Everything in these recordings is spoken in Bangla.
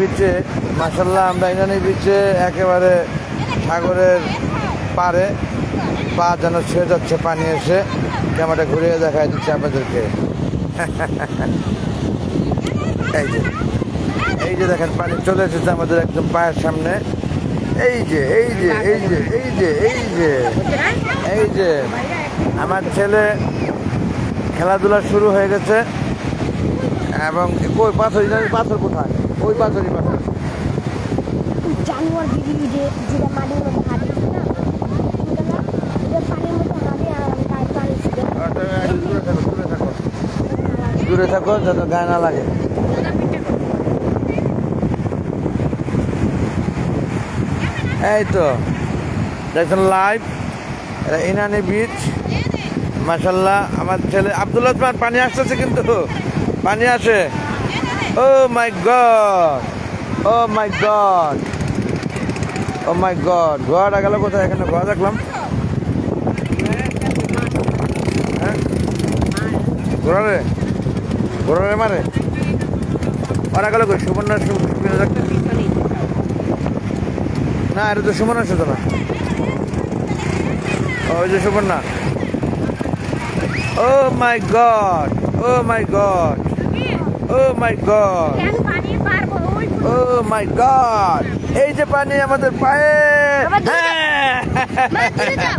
বিচে মাসাল্লাহ আমরা ইনানি বিচে একেবারে সাগরের পারে পা যেন ছুঁয়ে যাচ্ছে, পানি এসে ক্যামেরা ঘুরিয়ে দেখাই দিচ্ছে আপনাদেরকে। এই যে এই যে দেখেন, পানি চলে এসেছে আমাদের একদম পায়ের সামনে। এই যে এই যে এই যে এই যে এই যে এই যে, আমার ছেলে খেলাধুলা শুরু হয়ে গেছে। এবং কই, পাথর পাথর কোথায়? ওই পাথরই পাথর। জানোয়ার দিদি যে যেটা মাটির মধ্যে হাঁটে না ওটা না ওটা পানির মধ্যে হাঁটে আর পানি ছিল। আচ্ছা, দূরে থাকো দূরে থাকো। দূরে থাকো যাতে গায়ে না লাগে। এই তো দেখছেন লাইভ এটা ইনানি বিচ মাসাল্লাহ আমার ছেলে আব্দুল ওসমান পানি আসতেছে কিন্তু। পানি আসে। ও my God oh my God oh my God গোয়াটা গেল কোথায়? এখানে গোয়া দেখলাম। হ্যাঁ? ঘোরারে ঘোরারে মারে? ওরা গেল কই? সুবর্ণা না, এটা তো সুমনা শুধু না ওই যে Suborna. Oh my God oh my God oh my God oh my God এই যে পানি আমাদের পায়ে। হ্যাঁ। দূরে যাও।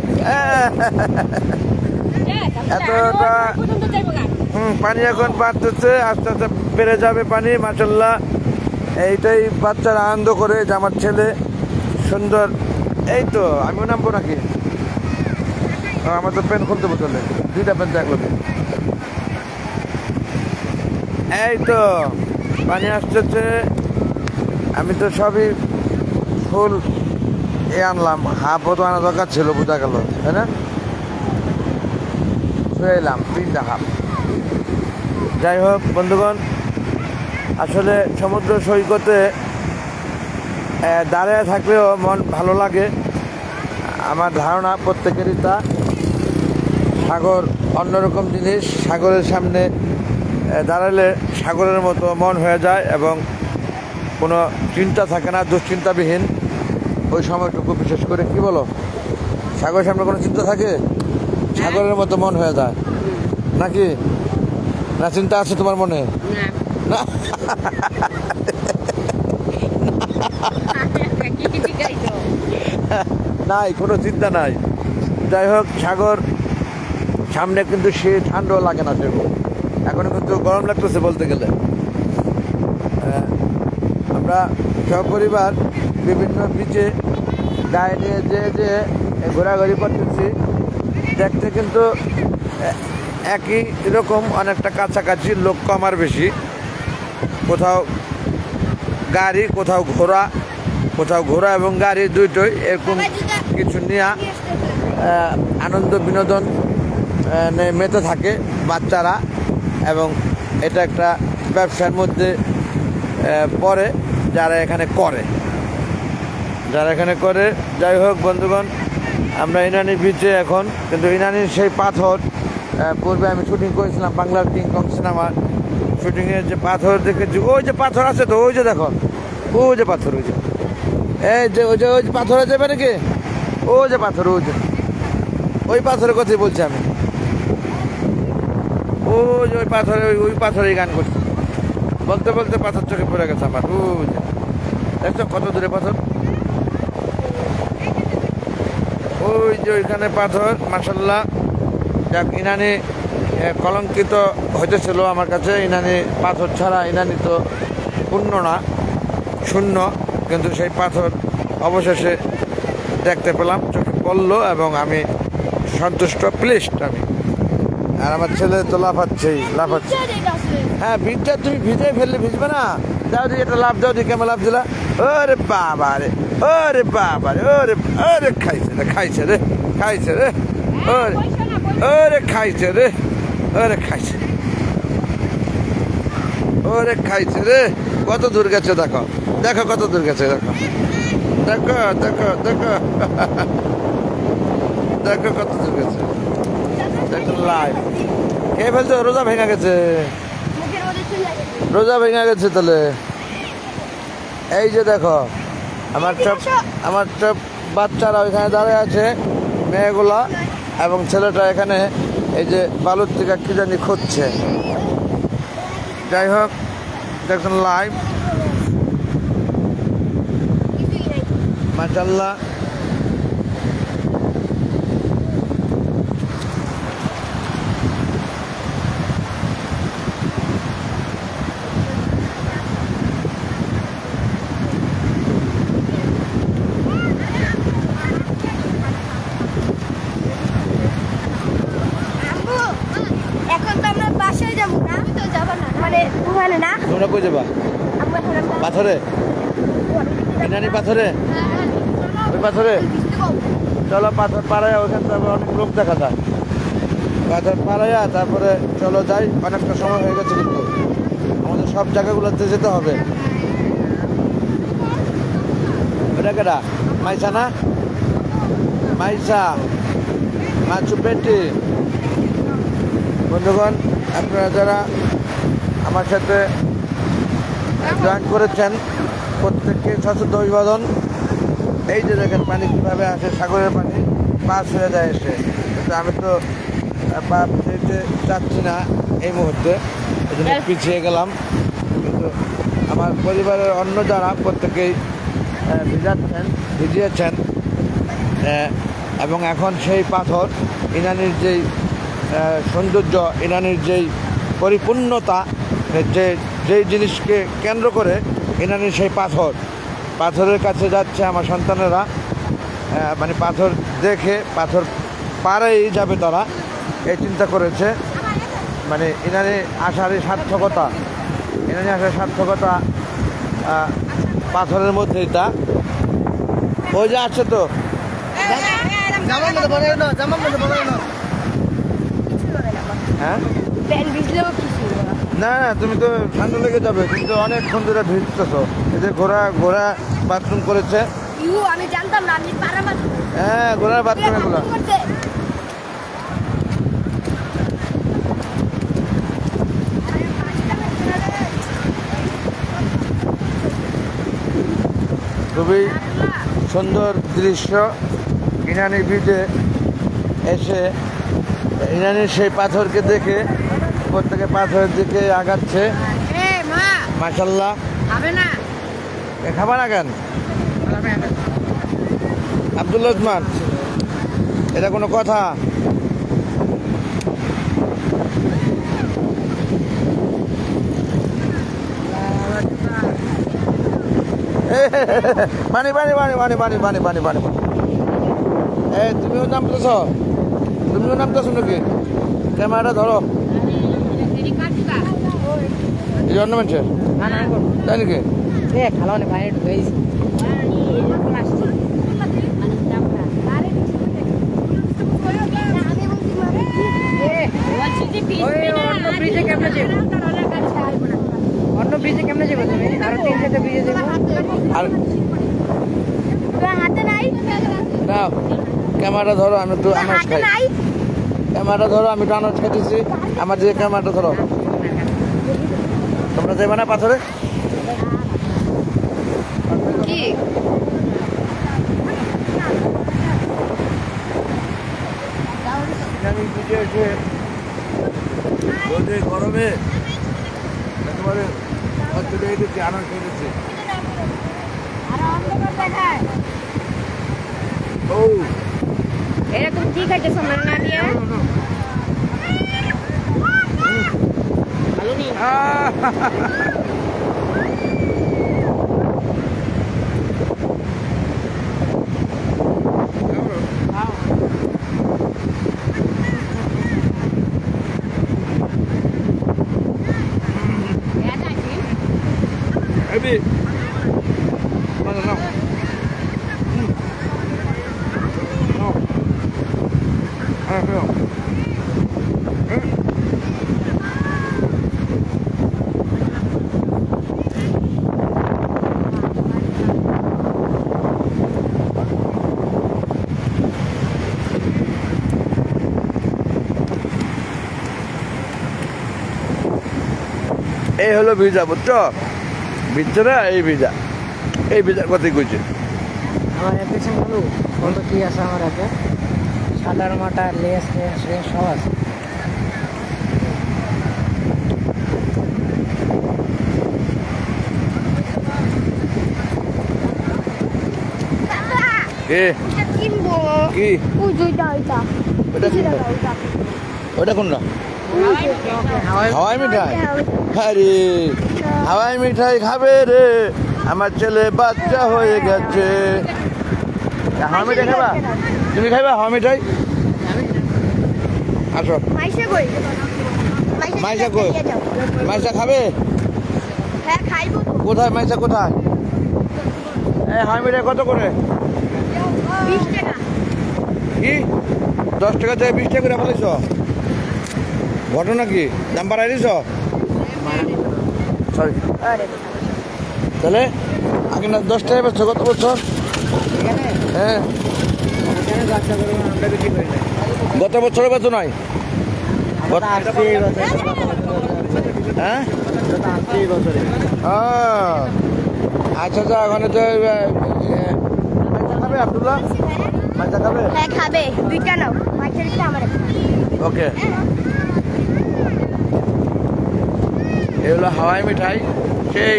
এতটা পানি এখন বাড়তেছে আস্তে আস্তে বেড়ে যাবে পানি মাসাল্লাহ এইটাই বাচ্চারা আনন্দ করে যে আমার ছেলে সুন্দর। এই তো আমিও নামবো নাকি? আমার তো পেন খুলতে বোতলে দুইটা পেন দেখল এই তো, পানি আসতেছে। আমি তো সবই ফুল এ আনলাম। হাফও তো আনা দরকার ছিল, বোঝা গেল, তাই না? এলাম, তিনটা হাফ। যাই হোক, বন্ধুগণ, আসলে সমুদ্র সৈকতে দাঁড়িয়ে থাকলেও মন ভালো লাগে। আমার ধারণা, প্রত্যেকেরই তা। সাগর অন্যরকম জিনিস, সাগরের সামনে দাঁড়ালে সাগরের মতো মন হয়ে যায় এবং কোনো চিন্তা থাকে না দুশ্চিন্তাবিহীন। ওই সময়টুকু বিশেষ করে কি বলো? সাগরের সামনে কোনো চিন্তা থাকে? সাগরের মতো মন হয়ে যায়। নাকি? না চিন্তা আছে তোমার মনে? না। নাই কোনো চিন্তা নাই। যাই হোক সাগর সামনে কিন্তু সে ঠান্ডাও লাগে না সেরকম এখন কিন্তু গরম লাগতেছে বলতে গেলে। আমরা সপরিবার বিভিন্ন বিচে গায়ে নিয়ে যেয়ে যেয়ে ঘোরাঘুরি করতেছি দেখতে কিন্তু একই রকম অনেকটা কাছাকাছি লোক কমার বেশি। কোথাও গাড়ি কোথাও ঘোড়া কোথাও ঘোড়া এবং গাড়ি দুইটোই এরকম কিছু আহ, আনন্দ বিনোদন মেতে থাকে বাচ্চারা। এবং এটা একটা ব্যবসার মধ্যে পড়ে যারা এখানে করে। যারা এখানে করে, যাই হোক বন্ধুগণ, আমরা ইনানি বিচে এখন, কিন্তু ইনানির সেই পাথর পূর্বে আমি শুটিং করেছিলাম বাংলার কিংকং সিনেমার শুটিংয়ের যে পাথর দেখেছি, ওই যে পাথর আছে তো, ওই যে দেখো, ওই যে পাথর, ওই যে। এই যে, ওই যে, ওই পাথর যাবে নাকি? ওই যে পাথর, ওই যে। ওই পাথরের কথাই বলছি আমি। যে ওই পাথরে, ওই ওই পাথরেই গান করছি। বলতে বলতে পাথর চোখে পড়ে গেছে আমার। যে। দেখছ কত দূরে পাথর? ওই যে ওইখানে পাথর মাসাল্লাহ যাক, ইনানি কলঙ্কিত হইতেছিল আমার কাছে। ইনানি পাথর ছাড়া ইনানি তো পূর্ণ না, শূন্য। কিন্তু সেই পাথর অবশেষে দেখতে পেলাম, চোখে পড়ল এবং আমি সন্তুষ্ট প্লিস্ট আমি। আর আমার ছেলে তো লাফাচ্ছেই লাফাচ্ছে। হ্যাঁ ভিজটা তুমি ভিজে ফেললে ভিজবে না? দাও দি এটা লাভ দাও দি কেমন লাভ দিলা। ওরে বাবা রে ওরে বাবা রে ওরে ওরে খাইছে রে খাইছে রে খাইছে রে ওরে ওরে খাইছে রে ওরে খাইছে ওরে খাইছে রে কত দূর গেছে দেখো দেখো কত দূর গেছে দেখো। দেখো দেখো দেখো। দেখো কত দূর গেছে। লাইভ কে ফেলছে? রোজা ভেঙে গেছে। রোজা ভেঙে গেছে তাহলে। এই যে দেখো আমার সব আমার সব বাচ্চারা ওইখানে দাঁড়িয়ে আছে মেয়েগুলা এবং ছেলেটা এখানে এই যে বালুর থেকে কি জানি খুঁজছে। যাই হোক দেখুন লাইভ মাশাল্লাহ আম্মু, এখন তো আমরা বাসায় যাব না তো যাব না মানে ওখানে না তোমরা কই যাবা? পাথরে? ইনানি পাথরে? ওই পাথরে? চলো পাথর পাড়ায়, ওখান থেকে অনেক লোক দেখা যায়। পাথর পাড়াইয়া তারপরে চলো যাই। অনেকটা সময় হয়ে গেছে কিন্তু। আমাদের সব জায়গাগুলোতে যেতে হবে। এটা কেটা মাইসা না? মাইসা। মাছু পেটি। বন্ধুগণ, আপনারা যারা আমার সাথে জয়েন করেছেন প্রত্যেককে সচেতন অভিবাদন। এই যে দেখেন পানি কীভাবে আসে সাগরের পানি পাস হয়ে যায় এসে। কিন্তু আমি তো পা যেতে চাচ্ছি না এই মুহূর্তে। এই জন্য পিছিয়ে গেলাম। কিন্তু আমার পরিবারের অন্য যারা প্রত্যেকেই ভিজাচ্ছেন ভিজিয়েছেন এবং এখন সেই পাথর ইনানির যেই সৌন্দর্য ইনানির যেই পরিপূর্ণতা যে যেই জিনিসকে কেন্দ্র করে ইনানির সেই পাথর। পাথরের কাছে যাচ্ছে আমার সন্তানেরা। আহ, মানে পাথর দেখে পাথর পাড়েই যাবে তারা। এই চিন্তা করেছে। মানে ইনানি আসার এই সার্থকতা। ইনানি আসার সার্থকতা পাথরের মধ্যেই তা। ওই যে আছে তো। হ্যাঁ প্যান ভিজলেও কিছু হবে না। না তুমি তো ঠান্ডা লেগে যাবে কিন্তু অনেকক্ষণ ধরে ভিজতেছো। এই যে ঘোড়া ঘোড়া বাথরুম করেছে। আমি জানতাম না আমি হ্যাঁ ঘোড়ার বাথরুম এগুলো খুবই সুন্দর দৃশ্য। ইনানি ব্রিজে এসে ইনানির সেই পাথরকে দেখে প্রত্যেকে পাথরের দিকে আগাচ্ছে। মা। মাসাল্লাহ হবে না। খাবা আব্দুল ওসমান এটা কোনো কথা? পানি পানি পানি পানি পানি পানি পানি পানি এ তুমিও নামতেছ? তুমিও নামতেছ নাকি? ক্যামেরাটা ধরো। জন্মেন্টের তাই নাকি? খেলা অনেক বাইরে ঢুকেছি অন্য ব্রিজে কেমনে যাব? তুমি? আরও তিন চারটা ব্রিজে যাব। আর হাতে নাই? দাও ক্যামেরা ধরো আমি তো আমার খাই। ক্যামেরাটা ধরো আমি টানো খেতেছি আমার যে ক্যামেরাটা ধরো। তোমরা যাবে না পাথরে? গরমে একেবারে আনন্দ খেটেছে ও এটা তুমি কি খাইতেছো মানে না দিয়ে ভালো এই হলো ভিজা বুঝছ? ভিজছে না? এই ভিজা। এই বিচার কথাই কইছে আমার অ্যাপ্লিকেশন হলো কত কি আছে আমার হাতে? সাদার মাটা লেস লেস লেস সব আছে। কে এটা কিনবো? কি? ওই দুইটা ওইটা ওটা ওটা কোনটা? হাওয়াই হাওয়াই মিঠাই। আরে হাওয়াই মিঠাই খাবে রে। আমার ছেলে বাচ্চা হয়ে গেছে। হাওয়া মিঠাই খাবা? তুমি খাইবা হাওয়া মিঠাই? আসো। মাইশা কই? মাইশা। মাইসা খাবে? হ্যাঁ কোথায় মাইসা কোথায়? এই হাওয়া মিঠাই কত করে? কি? দশ টাকা থেকে বিশ টাকা করে ফেলেছ ঘটনা কি? বাড়াই দিছ সরি তাহলে আগে না দশ টাকা বেচছো কত বছর? হ্যাঁ। গত বছরের বেতন বছরে হ্যাঁ? বছরে আচ্ছা আচ্ছা ওখানে তো খাবে আব্দুল্লাহ? খাবে? হ্যাঁ দুইটা নাও। ওকে। এই হলো হাওয়াই মিঠাই। সেই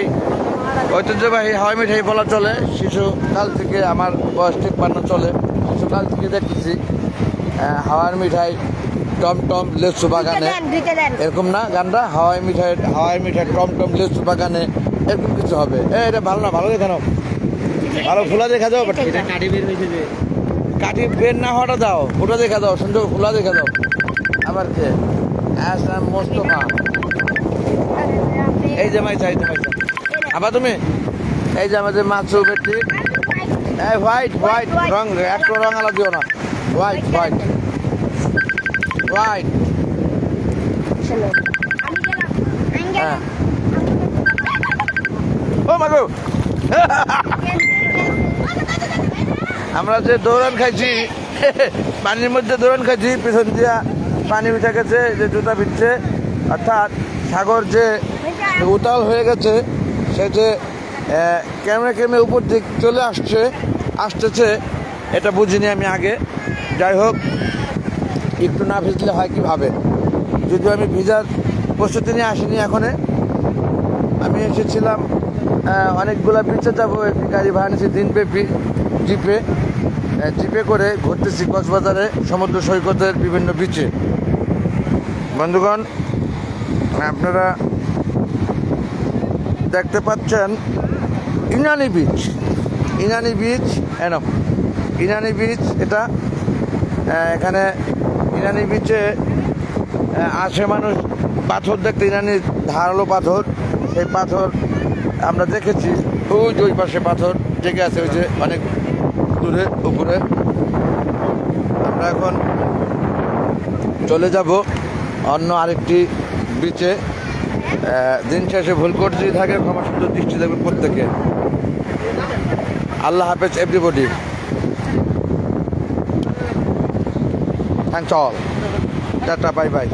ঐতিহ্যবাহী হাওয়াই মিঠাই বলা চলে। শিশুকাল থেকে আমার বয়স ঠিক বানানো চলে শিশুকাল থেকে দেখতেছি হাওয়ার মিঠাই টম টম লেচু বাগানে। এরকম না গানটা? হাওয়াই মিঠাই হাওয়াই মিঠাই টম টম লেচু বাগানে। এরকম কিছু হবে। এ এটা ভালো না ভালো দেখানো ভালো খোলা দেখা দাও বাট এটা কাটি বের হয়েছে যে। কাঠি বের না হওয়াটা দাও ওটা দেখা দাও সুন্দর খোলা দেখা দাও। আবার কে? আসাম মোস্তফা। এই যে মাইছা এই যে আবার তুমি? এই যে আমাদের মাছু বেটি। এই হোয়াইট হোয়াইট, রং, একটু রং আলা দিও না। White white. হোয়াইট। হ্যাঁ। আমরা যে দৌড়ান খাইছি, পানির মধ্যে দৌড়ান খাইছি, পিছন দিয়া পানি উঠে গেছে, যে জুতা ভিজছে, অর্থাৎ সাগর যে উতাল হয়ে গেছে, সে যে ক্যামেরা ক্যামে উপর দিক চলে আসছে, আসতেছে, এটা বুঝিনি আমি আগে। যাই হোক, একটু না ভিজলে হয় কীভাবে? যদিও আমি ভিজার প্রস্তুতি নিয়ে আসিনি এখনে। আমি এসেছিলাম অনেকগুলা বিচে যাব একটি গাড়ি ভাড়া নিয়েছি দিনব্যাপী জিপে। জিপে করে ঘুরতেছি কক্সবাজারে, সমুদ্র সৈকতের বিভিন্ন বিচে বন্ধুগণ, আপনারা দেখতে পাচ্ছেন ইনানি বিচ। ইনানি বিচ এন ইনানি বিচ, এটা এখানে ইনানি বিচে আসে মানুষ পাথর দেখতে ইরানি ধারালো পাথর। সেই পাথর আমরা দেখেছি, ওই যে ওই পাশে পাথর জেগে আছে, ওই যে অনেক দূরে, উপরে। আমরা এখন চলে যাব অন্য আরেকটি বিচে। দিন শেষে ভুল যদি থাকে, ক্ষমা সুন্দর দৃষ্টি দেখবেন প্রত্যেকে। আল্লাহ হাফেজ everybody thanks all tata bye bye